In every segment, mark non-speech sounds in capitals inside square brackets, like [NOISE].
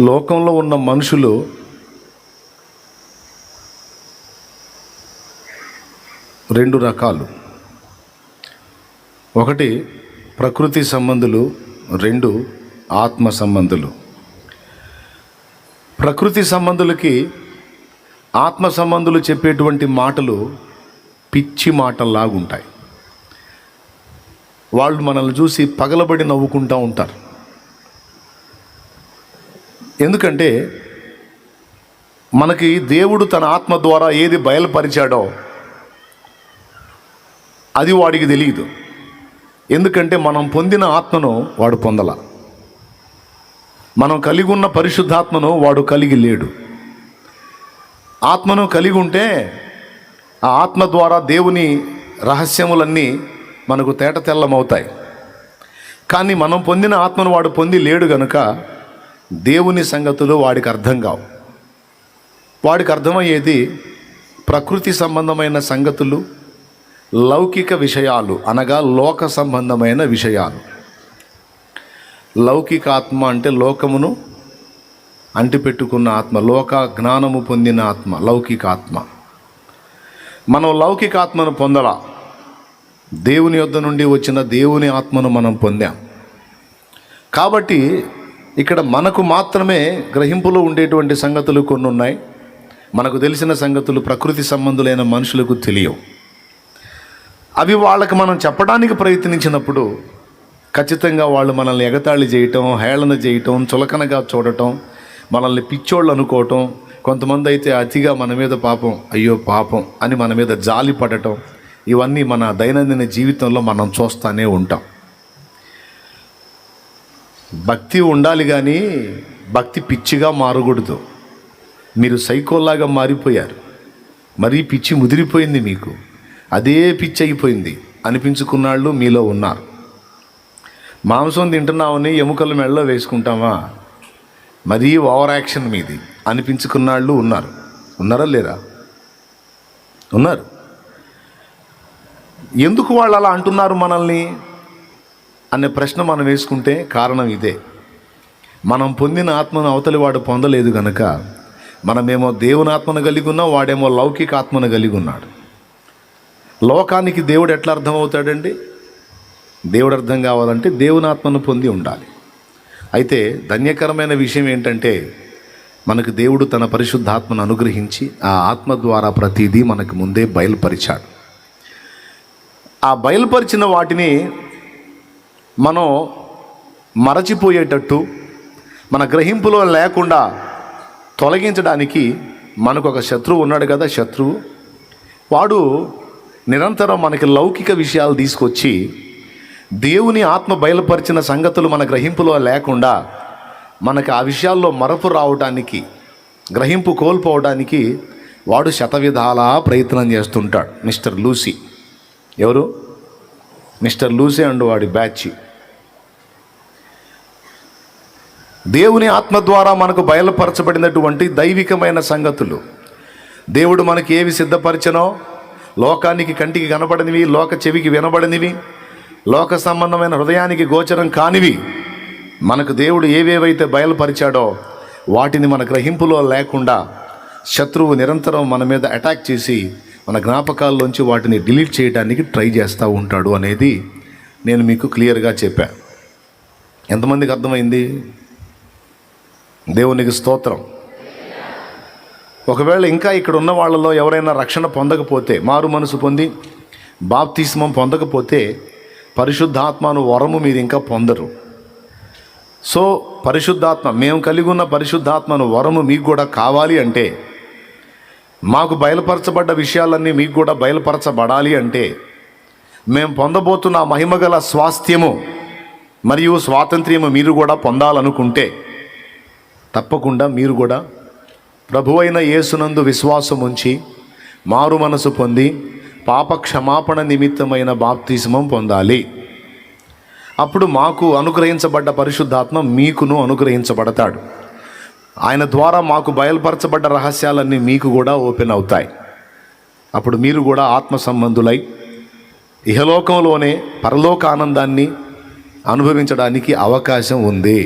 లోకంలో ఉన్న మనుషులు రెండు రకాలు. ఒకటి ప్రకృతి సంబంధులు రెండు ఆత్మ సంబంధులు. ప్రకృతి సంబంధులకి ఆత్మ సంబంధులు చెప్పేటువంటి మాటలు పిచ్చి మాటల్లాగుంటాయి. వాళ్ళు మనల్ని చూసి పగలబడి నవ్వుకుంటూ ఉంటారు. ఎందుకంటే మనకి దేవుడు తన ఆత్మ ద్వారా ఏది బయలుపరిచాడో అది వాడికి తెలియదు. ఎందుకంటే మనం పొందిన ఆత్మను వాడు పొందల. మనం కలిగి ఉన్న పరిశుద్ధాత్మను వాడు కలిగి లేడు. ఆత్మను కలిగి ఉంటే ఆ ఆత్మ ద్వారా దేవుని రహస్యములన్నీ మనకు తేట తెల్లమవుతాయి. కానీ మనం పొందిన ఆత్మను వాడు పొంది లేడు గనుక దేవుని సంగతులు వాడికి అర్థం కావు. వాడికి అర్థమయ్యేది ప్రకృతి సంబంధమైన సంగతులు లౌకిక విషయాలు అనగా లోక సంబంధమైన విషయాలు. లౌకిక ఆత్మ అంటే లోకమును అంటిపెట్టుకున్న ఆత్మ లోక జ్ఞానము పొందిన ఆత్మ లౌకిక ఆత్మ. మనం లౌకిక ఆత్మను పొందలా. దేవుని యొద్ద నుండి వచ్చిన దేవుని ఆత్మను మనం పొందాం. కాబట్టి ఇక్కడ మనకు మాత్రమే గ్రహింపులో ఉండేటువంటి సంగతులు కొన్ని ఉన్నాయి. మనకు తెలిసిన సంగతులు ప్రకృతి సంబంధులైన మనుషులకు తెలియవు. అవి వాళ్ళకి మనం చెప్పడానికి ప్రయత్నించినప్పుడు ఖచ్చితంగా వాళ్ళు మనల్ని ఎగతాళి చేయటం హేళన చేయటం చులకనగా చూడటం మనల్ని పిచ్చోళ్ళు అనుకోవటం కొంతమంది అయితే అతిగా మన మీద పాపం అయ్యో పాపం అని మన మీద జాలి పడటం ఇవన్నీ మన దైనందిన జీవితంలో మనం చూస్తూనే ఉంటాం. భక్తి ఉండాలి కానీ భక్తి పిచ్చిగా మారకూడదు. మీరు సైకోల్లాగా మారిపోయారు. మరీ పిచ్చి ముదిరిపోయింది మీకు. అదే పిచ్చి అయిపోయింది. అనిపించుకున్నాళ్ళు మీలో ఉన్నారు. మాంసం తింటున్నామని ఎముకలు మెడలో వేసుకుంటామా మరీ ఓవర్ యాక్షన్ మీది. అనిపించుకున్నాళ్ళు ఉన్నారు. ఉన్నారా లేరా? ఉన్నారు. ఎందుకు వాళ్ళు అలా అంటున్నారు మనల్ని? అనే ప్రశ్న మనం వేసుకుంటే కారణం ఇదే. మనం పొందిన ఆత్మను అవతలి వాడు పొందలేదు గనక మనమేమో దేవుని ఆత్మను కలిగి ఉన్నాం వాడేమో లౌకిక ఆత్మను కలిగి ఉన్నాడు. లోకానికి దేవుడు ఎట్లా అర్థమవుతాడండి? దేవుడు అర్థం కావాలంటే దేవుని ఆత్మను పొంది ఉండాలి. అయితే ధన్యకరమైన విషయం ఏంటంటే మనకు దేవుడు తన పరిశుద్ధాత్మను అనుగ్రహించి ఆ ఆత్మ ద్వారా ప్రతిదీ మనకు ముందే బయలుపరిచాడు. ఆ బయలుపరిచిన వాటిని మనం మరచిపోయేటట్టు మన గ్రహింపులో లేకుండా తొలగించడానికి మనకు ఒక శత్రువు ఉన్నాడు కదా శత్రువు. వాడు నిరంతరం మనకి లౌకిక విషయాలు తీసుకొచ్చి దేవుని ఆత్మ బయలుపరిచిన సంగతులు మన గ్రహింపులో లేకుండా మనకు ఆ విషయాల్లో మరపు రావడానికి గ్రహింపు కోల్పోవడానికి వాడు శతవిధాలా ప్రయత్నం చేస్తుంటాడు మిస్టర్ లూసీ. ఎవరు? మిస్టర్ లూసే అండ్ వాడి బ్యాచ్. దేవుని ఆత్మ ద్వారా మనకు బయలుపరచబడినటువంటి దైవికమైన సంగతులు. దేవుడు మనకి ఏవి సిద్ధపరిచనో లోకానికి కంటికి కనబడనివి లోక చెవికి వినబడనివి లోక సంబంధమైన హృదయానికి గోచరం కానివి మనకు దేవుడు ఏవేవైతే బయలుపరిచాడో వాటిని మన గ్రహింపులో లేకుండా శత్రువు నిరంతరం మన మీద అటాక్ చేసి మన జ్ఞాపకాల్లోంచి వాటిని డిలీట్ చేయడానికి ట్రై చేస్తూ ఉంటాడు అనేది నేను మీకు క్లియర్గా చెప్పా. ఎంతమందికి అర్థమైంది? దేవునికి స్తోత్రం. ఒకవేళ ఇంకా ఇక్కడ ఉన్న వాళ్ళలో ఎవరైనా రక్షణ పొందకపోతే మారు మనసు పొంది బాప్తిస్మం పొందకపోతే పరిశుద్ధాత్మను వరము మీరు ఇంకా పొందరు. సో పరిశుద్ధాత్మ మేము కలిగి ఉన్న పరిశుద్ధాత్మను వరము మీకు కూడా కావాలి అంటే మాకు బయలుపరచబడ్డ విషయాలన్నీ మీకు కూడా బయలుపరచబడాలి అంటే మేము పొందబోతున్న మహిమగల స్వాస్థ్యము మరియు స్వాతంత్ర్యము మీరు కూడా పొందాలనుకుంటే తప్పకుండా మీరు కూడా ప్రభువైన యేసునందు విశ్వాసం ఉంచి మారు మనసు పొంది పాప క్షమాపణ నిమిత్తమైన బాప్తిస్మం పొందాలి. అప్పుడు మాకు అనుగ్రహించబడ్డ పరిశుద్ధాత్మ మీకును అనుగ్రహించబడతాడు. ఆయన ద్వారా మాకు బయలుపరచబడ్డ రహస్యాలన్నీ మీకు కూడా ఓపెన్ అవుతాయి. అప్పుడు మీరు కూడా ఆత్మ సంబంధులై ఇహలోకంలోనే పరలోక ఆనందాన్ని అనుభవించడానికి అవకాశం ఉంది.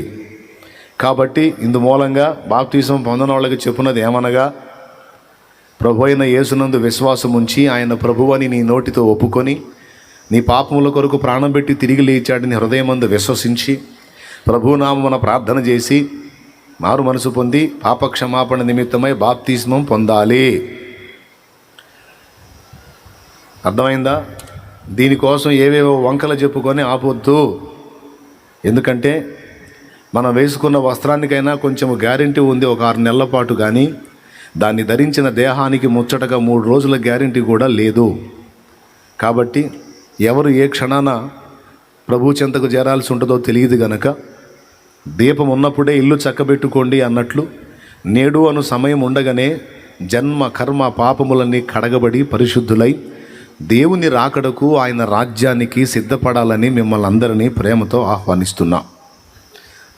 కాబట్టి ఇందు మూలంగా బాప్తీసం పొందిన వాళ్ళకి చెప్పున్నది ఏమనగా ప్రభు అయిన యేసునందు విశ్వాసం ఉంచి ఆయన ప్రభు అని నీ నోటితో ఒప్పుకొని నీ పాపముల కొరకు ప్రాణం పెట్టి తిరిగి లేచాడని హృదయమందు విశ్వసించి ప్రభునామమున ప్రార్థన చేసి మారు మనసు పొంది పాపక్షమాపణ నిమిత్తమై బాప్తిస్మం పొందాలి. అర్థమైందా? దీనికోసం ఏవేవో వంకలు చెప్పుకొని ఆపొద్దు. ఎందుకంటే మనం వేసుకున్న వస్త్రానికైనా కొంచెం గ్యారంటీ ఉంది ఒక ఆరు నెలల పాటు కానీ దాన్ని ధరించిన దేహానికి ముచ్చటగా మూడు రోజుల గ్యారంటీ కూడా లేదు. కాబట్టి ఎవరు ఏ క్షణాన ప్రభు చెంతకు చేరాల్సి ఉంటుందో తెలియదు గనక దీపం ఉన్నప్పుడే ఇల్లు చక్కబెట్టుకోండి అన్నట్లు నేడు అను సమయం ఉండగానే జన్మ కర్మ పాపములన్నీ కడగబడి పరిశుద్ధులై దేవుని రాకడకు ఆయన రాజ్యానికి సిద్ధపడాలని మిమ్మల్ని అందరినీ ప్రేమతో ఆహ్వానిస్తున్నా.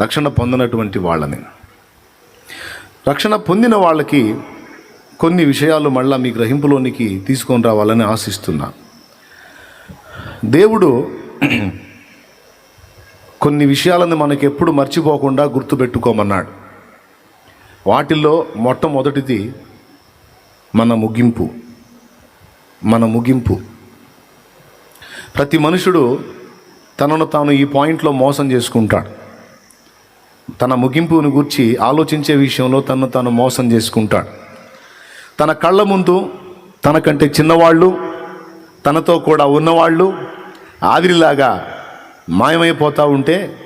రక్షణ పొందినటువంటి వాళ్ళని. రక్షణ పొందిన వాళ్ళకి కొన్ని విషయాలు మళ్ళా మీ గ్రహింపులోనికి తీసుకొని రావాలని ఆశిస్తున్నా. దేవుడు కొన్ని విషయాలను మనకి ఎప్పుడు మర్చిపోకుండా గుర్తుపెట్టుకోమన్నాడు. వాటిల్లో మొట్టమొదటిది మన ముగింపు. మన ముగింపు. ప్రతి మనుషుడు తనను తాను ఈ పాయింట్లో మోసం చేసుకుంటాడు. తన ముగింపును గురించి ఆలోచించే విషయంలో తనను తాను మోసం చేసుకుంటాడు. తన కళ్ళ ముందు తనకంటే చిన్నవాళ్ళు తనతో కూడా ఉన్నవాళ్ళు ఆదిరిలాగా మాయమైపోతూ ఉంటే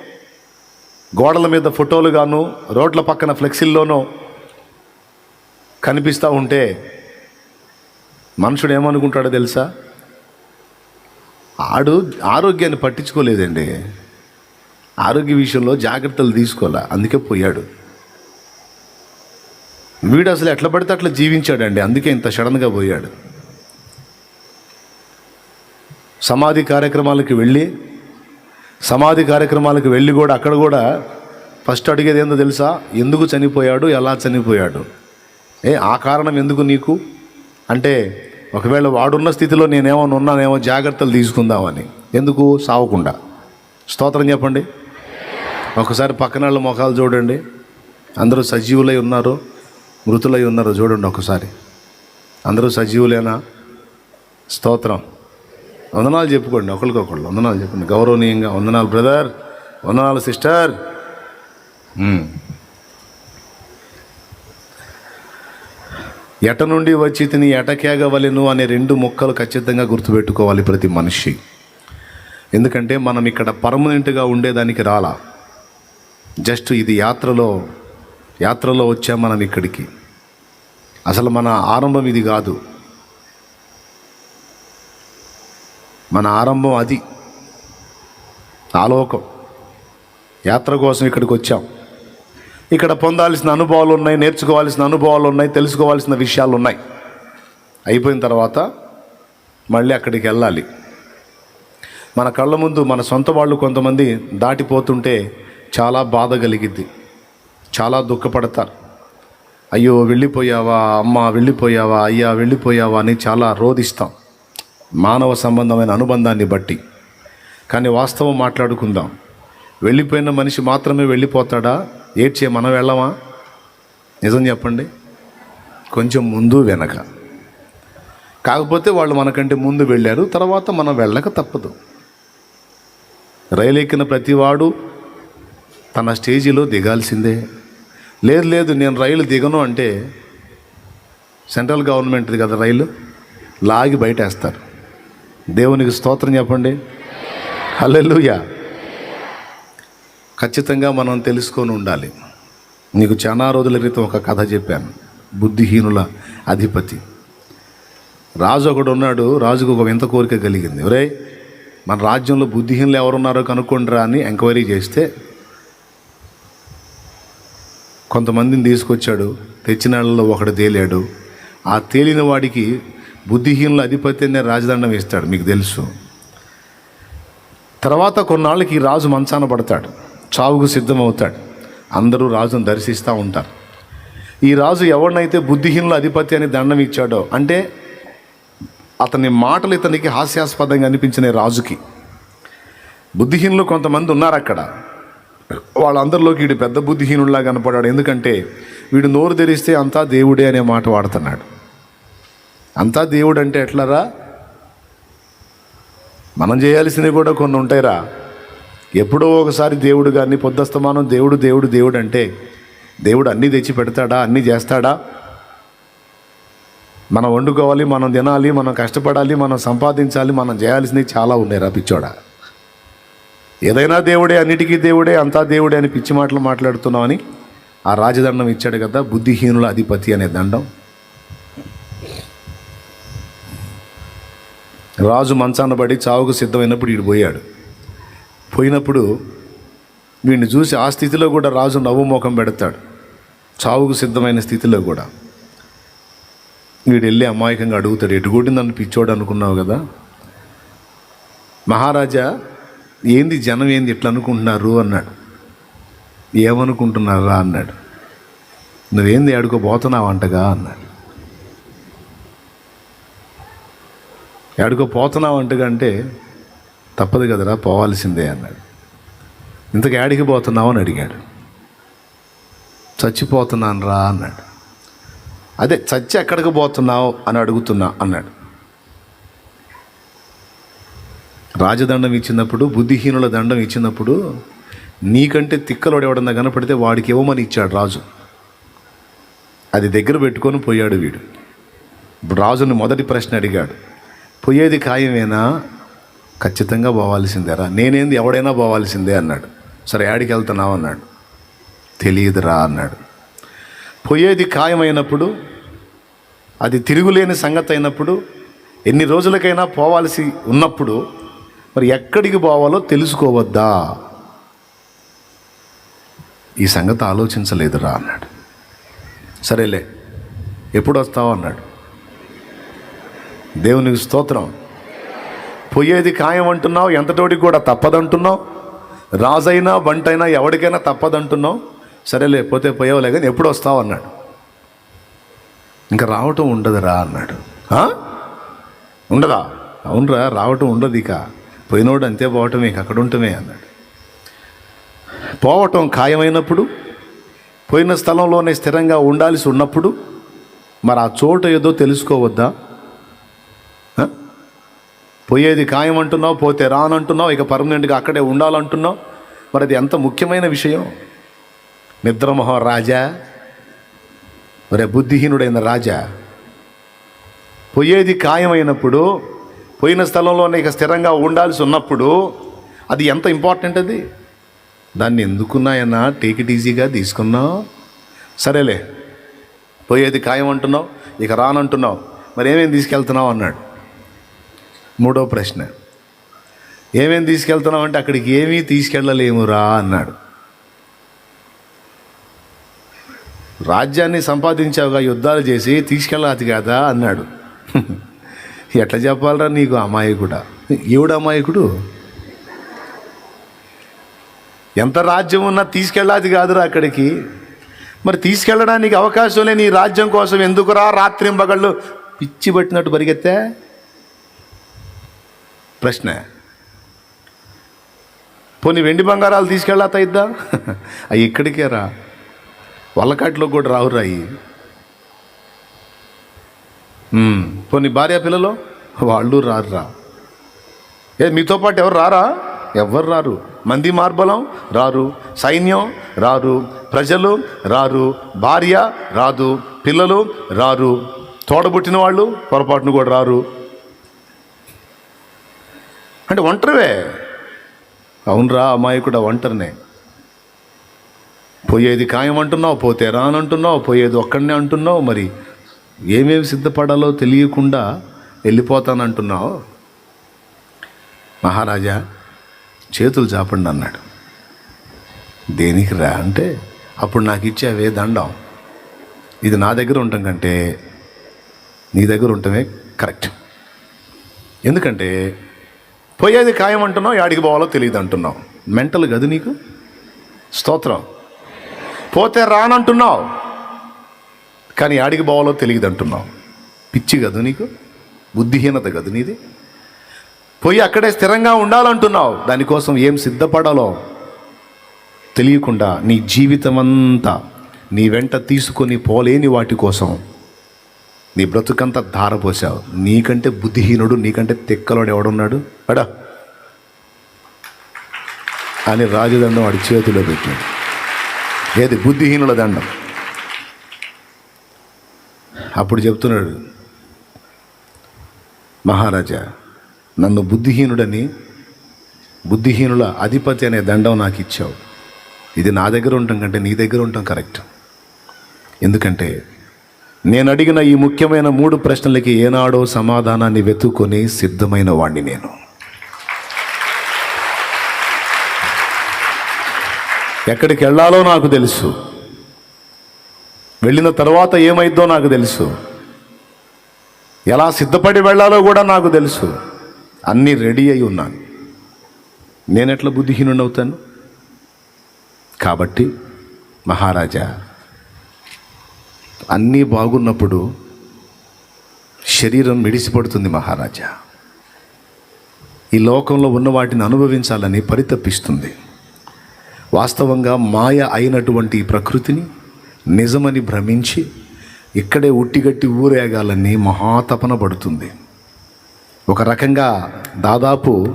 గోడల మీద ఫోటోలుగాను రోడ్ల పక్కన ఫ్లెక్సీల్లోనూ కనిపిస్తూ ఉంటే మనుషుడు ఏమనుకుంటాడో తెలుసా? ఆడు ఆరోగ్యాన్ని పట్టించుకోలేదండి. ఆరోగ్య విషయంలో జాగ్రత్తలు తీసుకోలే అందుకే పోయాడు. వీడు అసలు ఎట్లా పడితే అట్లా జీవించాడండి. అందుకే ఇంత సడన్గా పోయాడు. సమాధి కార్యక్రమాలకు వెళ్ళి సమాధి కార్యక్రమాలకు వెళ్ళి కూడా అక్కడ కూడా ఫస్ట్ అడిగేది ఏందో తెలుసా? ఎందుకు చనిపోయాడు? ఎలా చనిపోయాడు? ఏ ఆ కారణం ఎందుకు నీకు? అంటే ఒకవేళ వాడున్న స్థితిలో నేనేమో ఉన్నానేమో జాగ్రత్తలు తీసుకుందామని. ఎందుకు? సావకుండా. స్తోత్రం చెప్పండి. ఒకసారి పక్కన వాళ్ళ ముఖాలు చూడండి. అందరూ సజీవులై ఉన్నారు. మృతులై ఉన్నారు. చూడండి ఒకసారి. అందరూ సజీవులేనా? స్తోత్రం. వందనాలు చెప్పుకోండి ఒకరికొకళ్ళు వందనాలు చెప్పండి గౌరవనీయంగా వందనాలు బ్రదర్. వందనాలు సిస్టర్. ఎట నుండి వచ్చి తిని ఎటకేగవలెను అనే రెండు మొక్కలు ఖచ్చితంగా గుర్తుపెట్టుకోవాలి ప్రతి మనిషి. ఎందుకంటే మనం ఇక్కడ పర్మనెంట్గా ఉండేదానికి రాలా. జస్ట్ ఇది యాత్రలో యాత్రలో వచ్చాం మనం ఇక్కడికి. అసలు మన ఆరంభం ఇది కాదు. మన ఆరంభం అది. ఆలోకం. యాత్ర కోసం ఇక్కడికి వచ్చాం. ఇక్కడ పొందాల్సిన అనుభవాలు ఉన్నాయి నేర్చుకోవాల్సిన అనుభవాలు ఉన్నాయి తెలుసుకోవాల్సిన విషయాలు ఉన్నాయి. అయిపోయిన తర్వాత మళ్ళీ అక్కడికి వెళ్ళాలి. మన కళ్ళ ముందు మన సొంత వాళ్ళు కొంతమంది దాటిపోతుంటే చాలా బాధ కలిగిద్ది. చాలా దుఃఖపడతారు. అయ్యో వెళ్ళిపోయావా అమ్మ వెళ్ళిపోయావా అయ్యా వెళ్ళిపోయావా అని చాలా రోధిస్తాం. మానవ సంబంధమైన అనుబంధాన్ని బట్టి. కానీ వాస్తవం మాట్లాడుకుందాం. వెళ్ళిపోయిన మనిషి మాత్రమే వెళ్ళిపోతాడా? ఏడ్చే మనం వెళ్ళమా? నిజం చెప్పండి. కొంచెం ముందు వెనక. కాకపోతే వాళ్ళు మనకంటే ముందు వెళ్ళారు తర్వాత మనం వెళ్ళక తప్పదు. రైలు ఎక్కిన ప్రతివాడు తన స్టేజీలో దిగాల్సిందే. లేదు లేదు నేను రైలు దిగను అంటే సెంట్రల్ గవర్నమెంట్ది కదా రైలు. లాగి బయటేస్తారు. దేవునికి స్తోత్రం చెప్పండి. హల్లెలూయా. ఖచ్చితంగా మనం తెలుసుకొని ఉండాలి. నీకు చాలా రోజుల క్రితం ఒక కథ చెప్పాను. బుద్ధిహీనుల అధిపతి. రాజు ఒకడు ఉన్నాడు రాజుకు ఒక వింత కోరిక కలిగింది. ఒరే మన రాజ్యంలో బుద్ధిహీనులు ఎవరున్నారో కనుక్కోండిరా అని ఎంక్వైరీ చేస్తే కొంతమందిని తీసుకొచ్చాడు తెచ్చిన వాళ్ళలో ఒకడు తేలాడు. ఆ తేలిన వాడికి బుద్ధిహీనుల అధిపతి రాజదండం వేస్తాడు మీకు తెలుసు. తర్వాత కొన్నాళ్ళకి ఈ రాజు మంచాన పడతాడు చావుకు సిద్ధమవుతాడు అందరూ రాజును దర్శిస్తూ ఉంటారు. ఈ రాజు ఎవరినైతే బుద్ధిహీనుల అధిపతి అని దండం ఇచ్చాడో అంటే అతని మాటలు ఇతనికి హాస్యాస్పదంగా అనిపించిన రాజుకి. బుద్ధిహీనులు కొంతమంది ఉన్నారు అక్కడ. వాళ్ళందరిలోకి వీడు పెద్ద బుద్ధిహీనుడిలా కనపడాడు ఎందుకంటే వీడు నోరు తెరిస్తే అంతా దేవుడే అనే మాట వాడుతున్నాడు. అంతా దేవుడు అంటే ఎట్లరా? మనం చేయాల్సినవి కూడా కొన్ని ఉంటాయిరా. ఎప్పుడో ఒకసారి దేవుడు గారిని పొద్దస్తమానం దేవుడు దేవుడు దేవుడు అంటే దేవుడు అన్నీ తెచ్చి పెడతాడా? అన్నీ చేస్తాడా? మనం వండుకోవాలి మనం తినాలి మనం కష్టపడాలి మనం సంపాదించాలి మనం చేయాల్సినవి చాలా ఉన్నాయిరా పిచ్చోడ. పిచ్చోడా ఏదైనా దేవుడే అన్నిటికీ దేవుడే అంతా దేవుడే అని పిచ్చి మాటలు మాట్లాడుతున్నామని ఆ రాజదండం ఇచ్చాడు కదా బుద్ధిహీనుల అధిపతి అనే దండం. రాజు మంచాన పడి చావుకు సిద్ధమైనప్పుడు వీడు పోయాడు. పోయినప్పుడు వీడిని చూసి ఆ స్థితిలో కూడా రాజు నవ్వు ముఖం పెడతాడు. చావుకు సిద్ధమైన స్థితిలో కూడా. వీడు వెళ్ళి అమాయకంగా అడుగుతాడు ఎటుకోటి నన్ను పిచ్చోడు అనుకున్నావు కదా? మహారాజా ఏంది జనం ఏంది ఇట్లా అనుకుంటున్నారు? అన్నాడు. ఏమనుకుంటున్నారా? అన్నాడు. నువ్వేంది ఆడుకోబోతున్నావు అంటగా అన్నాడు. ఎక్కడికో పోతున్నావు అంటే తప్పదు కదరా పోవాల్సిందే అన్నాడు. ఇంతకు యాడికి పోతున్నావు అని అడిగాడు. చచ్చిపోతున్నాను రా అన్నాడు. అదే చచ్చి ఎక్కడికి పోతున్నావు అని అడుగుతున్నా అన్నాడు. రాజదండం ఇచ్చినప్పుడు బుద్ధిహీనుల దండం ఇచ్చినప్పుడు నీకంటే తిక్కలోడు ఎవడన్నా కనపడితే వాడికి ఇవ్వమని ఇచ్చాడు రాజు. అది దగ్గర పెట్టుకొని పోయాడు వీడు. రాజుని మొదటి ప్రశ్న అడిగాడు. పోయేది ఖాయమేనా? ఖచ్చితంగా పోవాల్సిందేరా నేనేంది? ఎవడైనా పోవాల్సిందే అన్నాడు. సరే యాడికి వెళ్తున్నావు అన్నాడు. తెలియదురా అన్నాడు. పోయేది ఖాయమైనప్పుడు అది తిరుగులేని సంగతి అయినప్పుడు ఎన్ని రోజులకైనా పోవాల్సి ఉన్నప్పుడు మరి ఎక్కడికి పోవాలో తెలుసుకోవద్దా? ఈ సంగతి ఆలోచించలేదురా అన్నాడు. సరేలే ఎప్పుడు వస్తావు అన్నాడు. దేవునికి స్తోత్రం. పోయేది ఖాయం అంటున్నావు ఎంతటోడికి కూడా తప్పదంటున్నావు? రాజైనా బంటైనా ఎవరికైనా తప్పదంటున్నావు? సరేలే పోతే పోయేవలే కానీ ఎప్పుడు వస్తావు అన్నాడు. ఇంకా రావటం ఉండదురా అన్నాడు. ఉండదా? అవునరా రావటం ఉండదు ఇక. పోయినోడు అంతే పోవటమే ఇంక అక్కడ ఉండటమే అన్నాడు. పోవటం ఖాయమైనప్పుడు పోయిన స్థలంలోనే స్థిరంగా ఉండాల్సి ఉన్నప్పుడు మరి ఆ చోట ఏదో తెలుసుకోవద్దా? పోయేది ఖాయం అంటున్నావు పోతే రానంటున్నావు ఇక పర్మనెంట్గా అక్కడే ఉండాలంటున్నావు. మరి అది ఎంత ముఖ్యమైన విషయం? నిద్రమోహం రాజా? మరే బుద్ధిహీనుడైన రాజా పోయేది ఖాయమైనప్పుడు పోయిన స్థలంలోనే ఇక స్థిరంగా ఉండాల్సి ఉన్నప్పుడు అది ఎంత ఇంపార్టెంట్ అది? దాన్ని ఎందుకున్నాయన్నా? టేక్ ఇట్ ఈజీగా తీసుకున్నావు. సరేలే పోయేది ఖాయం అంటున్నావు ఇక రానంటున్నావు. మరి ఏమేమి తీసుకెళ్తున్నావు అన్నాడు. మూడో ప్రశ్న. ఏమేమి తీసుకెళ్తున్నావు అంటే అక్కడికి ఏమీ తీసుకెళ్ళలేమురా అన్నాడు. రాజ్యాన్ని సంపాదించావుగా యుద్ధాలు చేసి తీసుకెళ్ళాది కదా అన్నాడు. [LAUGHS] ఎట్లా చెప్పాలరా నీకు అమాయకుడా? ఈవిడ అమాయకుడు? ఎంత రాజ్యం ఉన్నా తీసుకెళ్ళాది కాదురా అక్కడికి. మరి తీసుకెళ్ళడానికి అవకాశం లేని రాజ్యం కోసం ఎందుకురా రాత్రింబగళ్ళు పిచ్చి పట్టినట్టు పరిగెత్తే? ప్రశ్న. పోనీ వెండి బంగారాలు తీసుకెళ్ళాత ఇద్దా అవి ఇక్కడికే రా. వల్లకాటిలో కూడా రావు రాయి పోనీ భార్య పిల్లలు? వాళ్ళు రారురా. ఏ మీతో పాటు ఎవరు రారా? ఎవరు రారు? మంది మార్బలం? రారు. సైన్యం? రారు. ప్రజలు? రారు. భార్య? రాదు. పిల్లలు? రారు. తోడబుట్టిన వాళ్ళు? పొరపాటును కూడా రారు. అంటే ఒంటరివే. అవునరా అమాయకుడు ఒంటరినే. పోయేది ఖాయం అంటున్నావు పోతే రానంటున్నావు పోయేది ఒక్కడనే అంటున్నావు మరి ఏమేమి సిద్ధపడాలో తెలియకుండా వెళ్ళిపోతానంటున్నావు? మహారాజా చేతులు చాపండి అన్నాడు. దేనికి రా అంటే అప్పుడు నాకు ఇచ్చావే దండం. ఇది నా దగ్గర ఉండటం కంటే నీ దగ్గర ఉండటమే కరెక్ట్. ఎందుకంటే పోయేది ఖాయం అంటున్నావు యాడికి పోవాలో తెలియదు అంటున్నావు. మెంటల్ గది నీకు? స్తోత్రం. పోతే రానంటున్నావు. కానీ యాడికి పోవాలో తెలియదు అంటున్నావు. పిచ్చి గదు నీకు? బుద్ధిహీనత గదు నీది? పోయి అక్కడే స్థిరంగా ఉండాలంటున్నావు. దానికోసం ఏం సిద్ధపడాలో తెలియకుండా నీ జీవితం అంతా నీ వెంట తీసుకొని పోలేని వాటి కోసం నీ బ్రతుకంతా ధారపోసావు నీకంటే బుద్ధిహీనుడు నీకంటే తిక్కలోడు ఎవడున్నాడు? అడా అని రాజదండం వాడి చేతిలో పెట్టాడు. ఏది? బుద్ధిహీనుల దండం. అప్పుడు చెప్తున్నాడు మహారాజా నన్ను బుద్ధిహీనుడని బుద్ధిహీనుల అధిపతి అనే దండం నాకు ఇచ్చావు. ఇది నా దగ్గర ఉండటం కంటే నీ దగ్గర ఉండటం కరెక్ట్. ఎందుకంటే నేను అడిగిన ఈ ముఖ్యమైన మూడు ప్రశ్నలకి ఏనాడో సమాధానాన్ని వెతుక్కొని సిద్ధమైన వాణ్ణి నేను. ఎక్కడికి వెళ్ళాలో నాకు తెలుసు. వెళ్ళిన తర్వాత ఏమైద్దో నాకు తెలుసు. ఎలా సిద్ధపడి వెళ్ళాలో కూడా నాకు తెలుసు. అన్నీ రెడీ అయి ఉన్నాను. నేనెట్లా బుద్ధిహీనుడు అవుతాను కాబట్టి మహారాజా అన్నీ బాగున్నప్పుడు శరీరం మిడిసిపడుతుంది మహారాజా. ఈ లోకంలో ఉన్న వాటిని అనుభవించాలని పరితపిస్తుంది. వాస్తవంగా మాయ అయినటువంటి ప్రకృతిని నిజమని భ్రమించి ఇక్కడే ఉట్టిగట్టి ఊరేగాలని మహాతపన పడుతుంది. ఒక రకంగా దాదాపు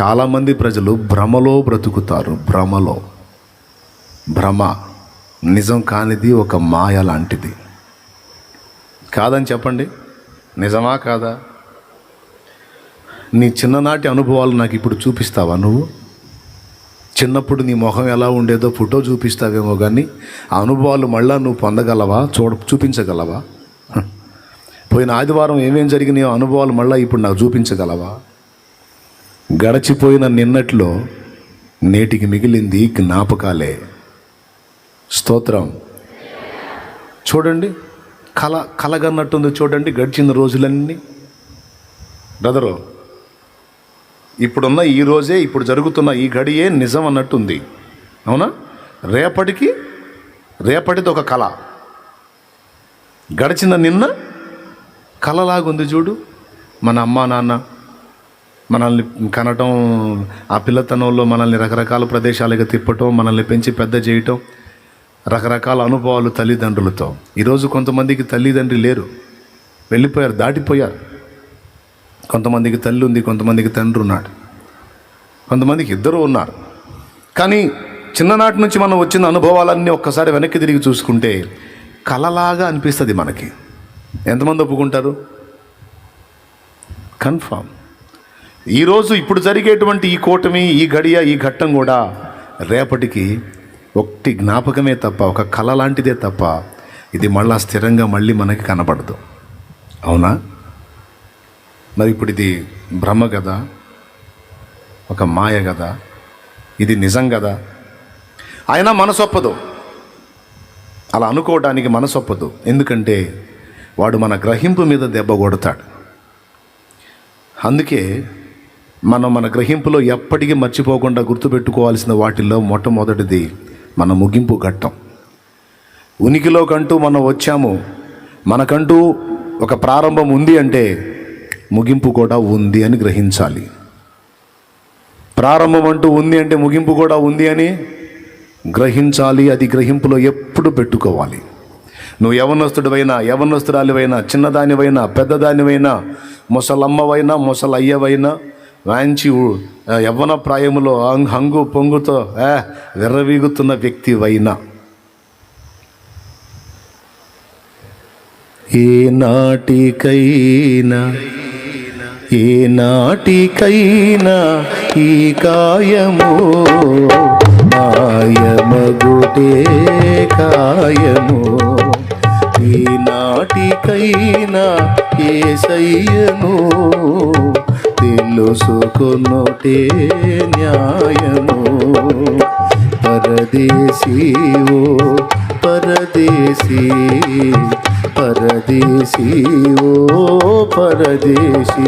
చాలామంది ప్రజలు భ్రమలో బ్రతుకుతారు. భ్రమలో. భ్రమ నిజం కానిది ఒక మాయ లాంటిది. కాదని చెప్పండి. నిజమా కాదా? నీ చిన్ననాటి అనుభవాలు నాకు ఇప్పుడు చూపిస్తావా నువ్వు? చిన్నప్పుడు నీ మొహం ఎలా ఉండేదో ఫోటో చూపిస్తావేమో కానీ ఆ అనుభవాలు మళ్ళా నువ్వు పొందగలవా? చూడ చూపించగలవా? పోయిన ఆదివారం ఏమేం జరిగినాయో అనుభవాలు మళ్ళీ ఇప్పుడు నాకు చూపించగలవా? గడచిపోయిన నిన్నట్లో నేటికి మిగిలింది జ్ఞాపకాలే. స్తోత్రం. చూడండి కల కలగన్నట్టుంది చూడండి గడిచిన రోజులన్నీ. బ్రదరు ఇప్పుడున్న ఈ రోజే ఇప్పుడు జరుగుతున్న ఈ గడియే నిజం అన్నట్టుంది. అవునా? రేపటికి రేపటిది ఒక కళ. గడిచిన నిన్న కళలాగుంది చూడు. మన అమ్మ నాన్న మనల్ని కనటం ఆ పిల్లతనంలో మనల్ని రకరకాల ప్రదేశాలకు తిప్పటం మనల్ని పెంచి పెద్ద చేయటం రకరకాల అనుభవాలు తల్లిదండ్రులతో. ఈరోజు కొంతమందికి తల్లిదండ్రి లేరు. వెళ్ళిపోయారు దాటిపోయారు. కొంతమందికి తల్లి ఉంది కొంతమందికి తండ్రి ఉన్నాడు. కొంతమందికి ఇద్దరు ఉన్నారు. కానీ చిన్ననాటి నుంచి మనం వచ్చిన అనుభవాలన్నీ ఒక్కసారి వెనక్కి తిరిగి చూసుకుంటే కలలాగా అనిపిస్తుంది మనకి. ఎంతమంది ఒప్పుకుంటారు? కన్ఫామ్. ఈరోజు ఇప్పుడు జరిగేటువంటి ఈ కూటమి ఈ గడియ ఈ ఘట్టం కూడా రేపటికి ఒకటి జ్ఞాపకమే తప్ప ఒక కళ లాంటిదే తప్ప ఇది మళ్ళా స్థిరంగా మళ్ళీ మనకి కనపడదు అవునా? మరి ఇప్పుడు ఇది భ్రమ కదా ఒక మాయ కదా ఇది నిజం కదా అయినా మనసొప్పదు అలా అనుకోవడానికి మనసొప్పదు ఎందుకంటే వాడు మన గ్రహింపు మీద దెబ్బ కొడతాడు. అందుకే మనం మన గ్రహింపులో ఎప్పటికీ మర్చిపోకుండా గుర్తుపెట్టుకోవాల్సిన వాటిల్లో మొట్టమొదటిది మన ముగింపు ఘట్టం. ఉనికిలోకంటూ మనం వచ్చాము. మనకంటూ ఒక ప్రారంభం ఉంది అంటే ముగింపు కూడా ఉంది అని గ్రహించాలి. ప్రారంభం అంటూ ఉంది అంటే ముగింపు కూడా ఉంది అని గ్రహించాలి. అది గ్రహింపులో ఎప్పుడు పెట్టుకోవాలి. నువ్వు యవనస్తుడివైనా యవనస్తురాలివైనా చిన్నదానివైనా పెద్దదానివైనా ముసలమ్మవైనా ముసలయ్యవైనా వాంచి యవ్వన ప్రాయములో హంగ్- హంగు పొంగుతో ఏ విర్రవీగుతున్న వ్యక్తివైనా. ఏ నాటికైనా ఏ నాటికైనా ఈ కాయము మాయమగుటే కాయము. ఈ నాటికైనా ఏ సయ్యను తెలుసుకొనుటే న్యాయము. పరదేశీ ఓ పరదేశీ పరదేశీ ఓ పరదేశీ.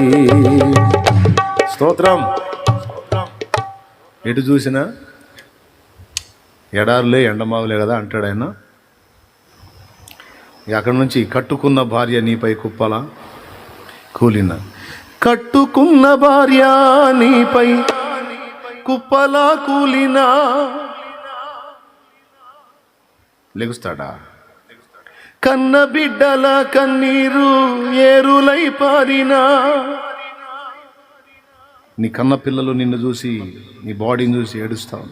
స్తోత్రం. ఎటు చూసినా ఎడారులే ఎండమావులే కదా అంటాడు ఆయన. అక్కడి నుంచి కట్టుకున్న భార్య నీపై కుప్పలా కూలిన కట్టుకున్న భార్య నీపై కుప్పలా కూలినా లెగుస్తాడా? కన్న బిడ్డల కన్నీరు ఏరులై పారినా. నీ కన్న పిల్లలు నిన్ను చూసి నీ బాడీని చూసి ఏడుస్తావు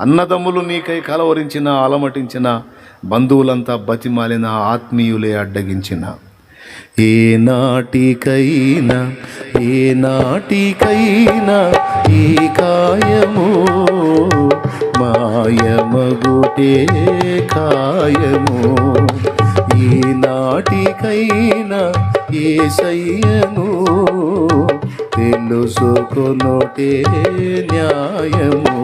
అన్నదమ్ములు నీకై కలవరించిన అలమటించిన బంధువులంతా బతిమాలిన ఆత్మీయులే అడ్డగించిన. ఏ నాటికైనా ఏ నాటికైనా ఈ కాయము మాయమగుటే కాయము ఈనాటికైనా నాటికైనా ఏ సయ్యను తెలుసుకొనుటే న్యాయము.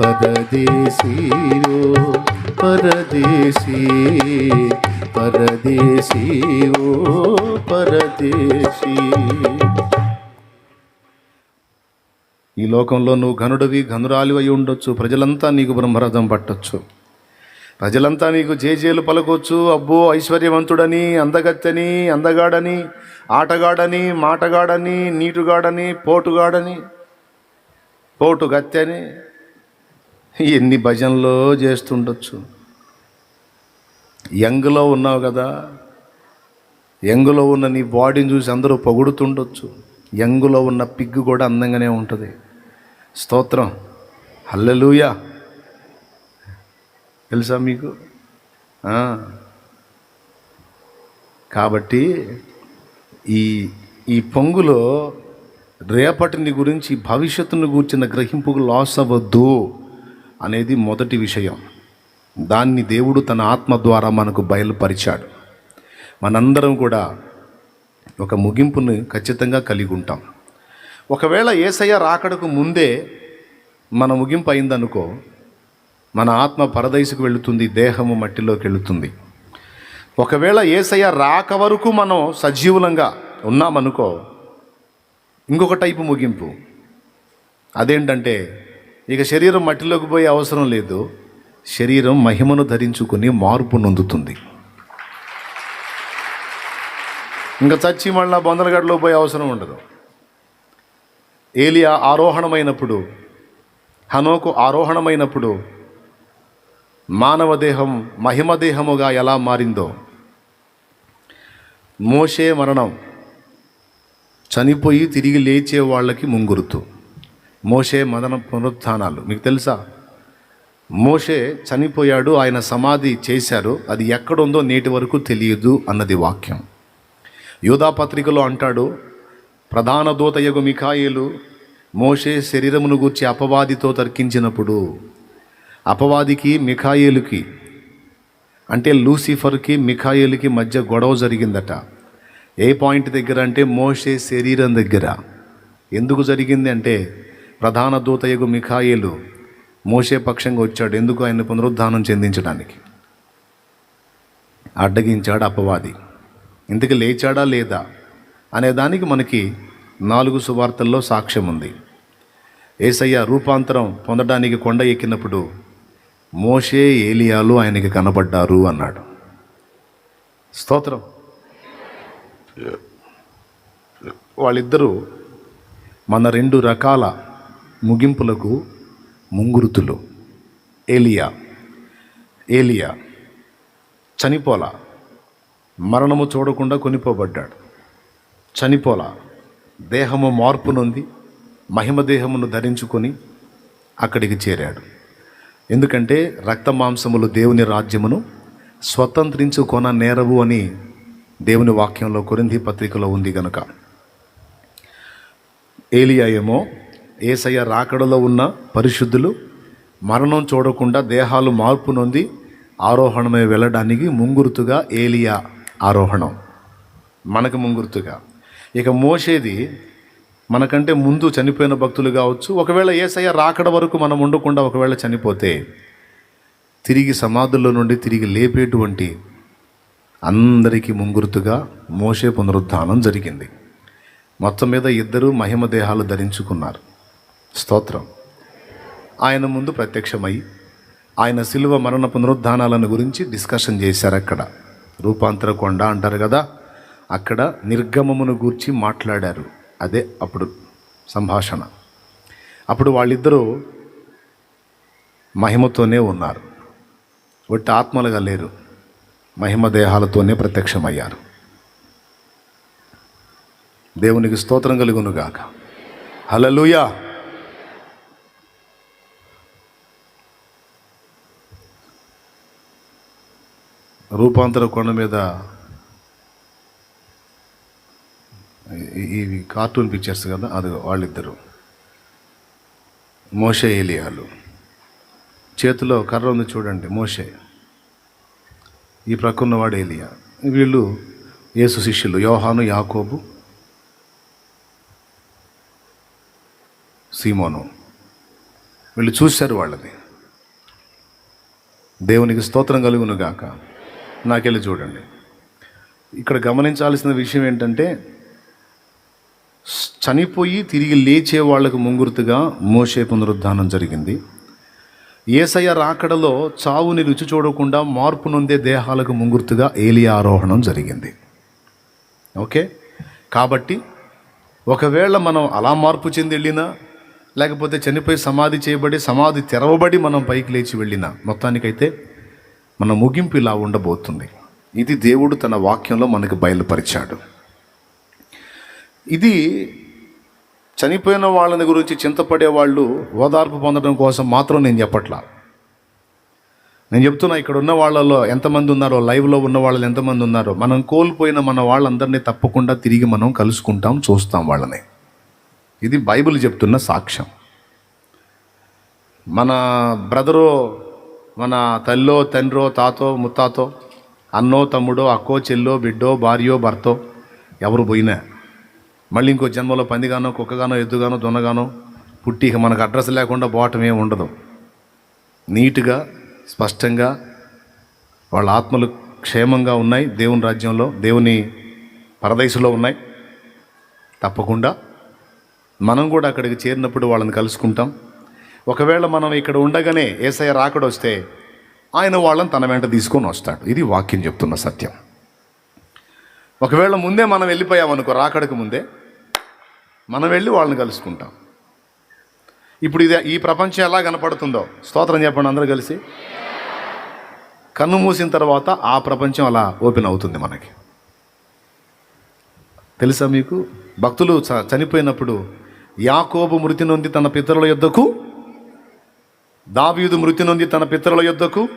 పరదేశీయో పరదేశీ పరదేశీయో పరదేశీ ఈ లోకంలో నువ్వు ఘనుడివి ఘనురాలి అయి ఉండొచ్చు. ప్రజలంతా నీకు బ్రహ్మరథం పట్టొచ్చు. ప్రజలంతా నీకు జేజేలు పలకొచ్చు. అబ్బో ఐశ్వర్యవంతుడని అందగత్తెని అందగాడని ఆటగాడని మాటగాడని నీటుగాడని పోటుగాడని పోటు గత్తెని ఎన్ని భజనలో చేస్తుండొచ్చు. యంగ్లో ఉన్నావు కదా. యంగ్లో ఉన్న నీ బాడీని చూసి అందరూ పొగుడుతుండొచ్చు. యంగ్లో ఉన్న పిగ్గు కూడా అందంగానే ఉంటుంది. స్తోత్రం. హల్లెలూయా. తెలుసా మీకు? కాబట్టి ఈ ఈ పొంగులో రేపటిని గురించి భవిష్యత్తును గూర్చిన గ్రహింపుకు లాస్ అవ్వద్దు అనేది మొదటి విషయం. దాన్ని దేవుడు తన ఆత్మ ద్వారా మనకు బయలుపరిచాడు. మనందరం కూడా ఒక ముగింపుని ఖచ్చితంగా కలిగి ఉంటాం. ఒకవేళ ఏసయ్య రాకడకు ముందే మన ముగింపు అయిందనుకో మన ఆత్మ పరదైసుకు వెళుతుంది దేహము మట్టిలోకి వెళుతుంది. ఒకవేళ ఏసయ్య రాక వరకు మనం సజీవులంగా ఉన్నామనుకో ఇంకొక టైపు ముగింపు. అదేంటంటే ఇక శరీరం మట్టిలోకి పోయే అవసరం లేదు శరీరం మహిమను ధరించుకుని మార్పు నొందుతుంది. ఇంకా చచ్చి మళ్ళీ బొందలగడ్డలో పోయే అవసరం ఉండదు. ఏలియా ఆరోహణమైనప్పుడు హనోకు ఆరోహణమైనప్పుడు మానవ దేహం మహిమదేహముగా ఎలా మారిందో? మోషే మరణం చనిపోయి తిరిగి లేచే వాళ్ళకి ముంగురుతు. మోషే మదన పునరుత్థానాలు. మీకు తెలుసా? మోషే చనిపోయాడు ఆయన సమాధి చేశారు. అది ఎక్కడుందో నేటి వరకు తెలియదు అన్నది వాక్యం. యోధాపత్రికలో అంటాడు ప్రధాన దూతయగు మిఖాయిలు మోషే శరీరమును గూర్చి అపవాదితో తర్కించినప్పుడు అపవాదికి మిఖాయేలుకి అంటే లూసిఫర్కి మిఖాయిలుకి మధ్య గొడవ జరిగిందట. ఏ పాయింట్ దగ్గర అంటే మోషే శరీరం దగ్గర. ఎందుకు జరిగింది అంటే ప్రధాన దూతయగు మిఖాయేలు మోషే పక్షంగా వచ్చాడు. ఎందుకు ఆయన పునరుద్ధానం చెందించడానికి? అడ్డగించాడు అపవాది. ఇంతకు లేచాడా లేదా? అనే దానికి మనకి నాలుగు సువార్తల్లో సాక్ష్యం ఉంది. ఏసయ్య రూపాంతరం పొందడానికి కొండ ఎక్కినప్పుడు మోషే ఏలియాలు ఆయనకి కనబడ్డారు అన్నాడు. స్తోత్రం. వాళ్ళిద్దరూ మన రెండు రకాల ముగింపులకు ముంగురుతులు. ఏలియా ఏలియా చనిపోలా మరణము చూడకుండా కొనిపోబడ్డాడు. చనిపోలా. దేహము మార్పు నొంది మహిమ దేహమును ధరించుకొని అక్కడికి చేరాడు. ఎందుకంటే రక్త మాంసములు దేవుని రాజ్యమును స్వతంత్రించుకొన నేరవు అని దేవుని వాక్యంలో కొరింది పత్రికలో ఉంది గనుక. ఏలియా ఏమో ఏసయ్య రాకడలో ఉన్న పరిశుద్ధులు మరణం చూడకుండా దేహాలు మార్పు నొంది ఆరోహణమై వెళ్ళడానికి ముంగుర్తుగా ఏలియా ఆరోహణం. మనకు ముంగుర్తుగా. ఇక మోసేది మనకంటే ముందు చనిపోయిన భక్తులు కావచ్చు. ఒకవేళ ఏసయ్య రాకడ వరకు మనం ఉండకుండా ఒకవేళ చనిపోతే తిరిగి సమాధుల్లో నుండి తిరిగి లేపేటువంటి అందరికీ ముంగుర్తుగా మోసే పునరుద్ధానం జరిగింది. మొత్తం మీద ఇద్దరు మహిమ దేహాలు ధరించుకున్నారు. స్తోత్రం. ఆయన ముందు ప్రత్యక్షమై ఆయన శిలువ మరణ పునరుద్ధానాలను గురించి డిస్కషన్ చేశారు అక్కడ రూపాంతర కొండ అంటారు కదా అక్కడ నిర్గమమును గూర్చి మాట్లాడారు. అదే అప్పుడు సంభాషణ. అప్పుడు వాళ్ళిద్దరూ మహిమతోనే ఉన్నారు. ఒట్టి ఆత్మలుగా లేరు. మహిమ దేహాలతోనే ప్రత్యక్షమయ్యారు. దేవునికి స్తోత్రం కలుగునుగాక. హలలుయా రూపాంతర కొండ మీద ఈ- ఇవి కార్టూన్ పిక్చర్స్ కదా అది వాళ్ళిద్దరు. మోషే ఏలియాలు చేతిలో కర్ర ఉంది చూడండి మోషే. ఈ ప్రక్కన్నవాడు ఏలియా వీళ్ళు యేసు శిష్యులు యోహాను యాకోబు సీమోను. వీళ్ళు చూశారు వాళ్ళని. దేవునికి స్తోత్రం కలుగును గాక నాకెళ్ళి చూడండి. ఇక్కడ గమనించాల్సిన విషయం ఏంటంటే చనిపోయి తిరిగి లేచే వాళ్ళకు ముంగుర్తుగా మోసే పునరుద్ధానం జరిగింది. ఏసయ్య రాకడలో చావుని రుచి చూడకుండా మార్పు నొందే దేహాలకు ముంగుర్తుగా ఏలియా ఆరోహణం జరిగింది. ఓకే? కాబట్టి ఒకవేళ మనం అలా మార్పు చెంది వెళ్ళినా లేకపోతే చనిపోయి సమాధి చేయబడి సమాధి తెరవబడి మనం పైకి లేచి వెళ్ళినా మొత్తానికైతే మన ముగింపు ఇలా ఉండబోతుంది. ఇది దేవుడు తన వాక్యంలో మనకు బయలుపరిచాడు. ఇది చనిపోయిన వాళ్ళని గురించి చింతపడే వాళ్ళు ఓదార్పు పొందడం కోసం మాత్రం నేను చెప్పట్లా. నేను చెప్తున్నా ఇక్కడ ఉన్న వాళ్ళలో ఎంతమంది ఉన్నారో లైవ్లో ఉన్న వాళ్ళు ఎంతమంది ఉన్నారో మనం కోల్పోయిన మన వాళ్ళందరినీ తప్పకుండా తిరిగి మనం కలుసుకుంటాం చూస్తాం వాళ్ళని. ఇది బైబిల్ చెప్తున్న సాక్ష్యం. మన బ్రదరో మన తల్లో తండ్రో తాతో ముత్తాతో అన్నో తమ్ముడో అక్కో చెల్లో బిడ్డో భార్యో భర్తో ఎవరు పోయినా మళ్ళీ ఇంకో జన్మలో పందిగానో కుక్కగానో ఎద్దుగానో దొన్నగానో పుట్టి ఇక మనకు అడ్రస్ లేకుండా పోవటం ఏమి ఉండదు. నీట్గా స్పష్టంగా వాళ్ళ ఆత్మలు క్షేమంగా ఉన్నాయి దేవుని రాజ్యంలో దేవుని పరదేశంలో ఉన్నాయి. తప్పకుండా మనం కూడా అక్కడికి చేరినప్పుడు వాళ్ళని కలుసుకుంటాం. ఒకవేళ మనం ఇక్కడ ఉండగానే ఏసయ్య రాకడొస్తే ఆయన వాళ్ళని తన వెంట తీసుకొని వస్తాడు. ఇది వాక్యం చెప్తున్న సత్యం. ఒకవేళ ముందే మనం వెళ్ళిపోయామనుకో రాకడకు ముందే మనం వెళ్ళి వాళ్ళని కలుసుకుంటాం. ఇప్పుడు ఇది ఈ ప్రపంచం ఎలా కనపడుతుందో స్తోత్రం చెప్పండి అందరూ కలిసి. కన్ను మూసిన తర్వాత ఆ ప్రపంచం అలా ఓపెన్ అవుతుంది మనకి. తెలుసా మీకు? భక్తులు చ- చనిపోయినప్పుడు యాకోబు మృతి నొంది తన పితరుల యొద్దకు దావీదు మృతి నొంది తన పితరుల యొద్దకు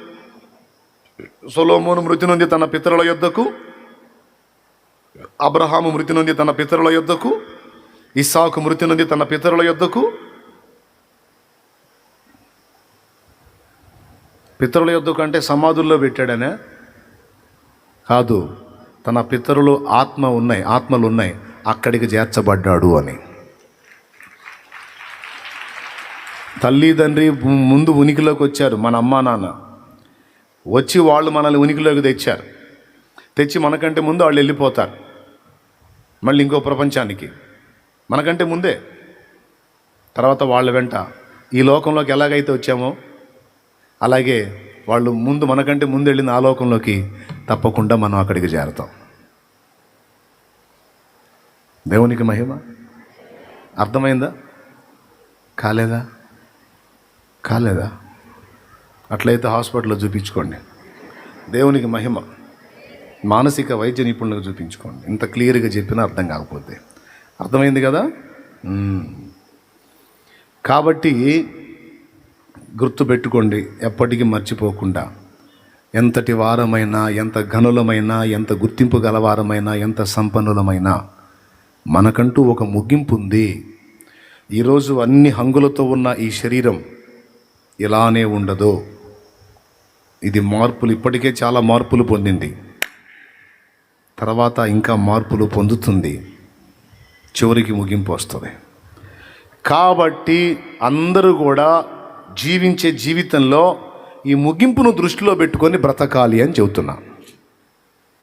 సొలోమోను మృతి నొంది తన పితరుల యొద్దకు అబ్రహాము మృతి నొంది తన పితరుల యొద్దకు ఇస్సాకు మృతి నుండి తన పితరుల యొద్దకు. పితరుల యొద్దకు అంటే సమాధుల్లో పెట్టాడనే? కాదు తన పితరులు ఆత్మ ఉన్నాయి ఆత్మలు ఉన్నాయి అక్కడికి చేర్చబడ్డాడు అని. తల్లి తండ్రి ముందు ఉనికిలోకి వచ్చారు మన అమ్మా నాన్న. వచ్చి వాళ్ళు మనల్ని ఉనికిలోకి తెచ్చారు. తెచ్చి మనకంటే ముందు వాళ్ళు వెళ్ళిపోతారు మళ్ళీ ఇంకో ప్రపంచానికి. మనకంటే ముందే. తర్వాత వాళ్ళ వెంట ఈ లోకంలోకి ఎలాగైతే వచ్చామో అలాగే వాళ్ళు ముందు మనకంటే ముందు వెళ్ళిన ఆ లోకంలోకి తప్పకుండా మనం అక్కడికి చేరతాం. దేవునికి మహిమ. అర్థమైందా? కాలేదా? కాలేదా? అట్లయితే హాస్పిటల్లో చూపించుకోండి. దేవునికి మహిమ. మానసిక వైద్య నిపుణులకు చూపించుకోండి. ఇంత క్లియర్గా చెప్పినా అర్థం కాకపోతే. అర్థమైంది కదా. కాబట్టి గుర్తుపెట్టుకోండి ఎప్పటికీ మర్చిపోకుండా. ఎంతటి వారమైనా ఎంత ఘనులమైనా ఎంత గుర్తింపు గలవారమైనా ఎంత సంపన్నులమైనా మనకంటూ ఒక ముగింపు ఉంది. ఈరోజు అన్ని హంగులతో ఉన్న ఈ శరీరం ఇలానే ఉండదు. ఇది మార్పులు ఇప్పటికే చాలా మార్పులు పొందింది. తర్వాత ఇంకా మార్పులు పొందుతుంది. చివరికి ముగింపు వస్తుంది. కాబట్టి అందరూ కూడా జీవించే జీవితంలో ఈ ముగింపును దృష్టిలో పెట్టుకొని బ్రతకాలి అని చెబుతున్నాను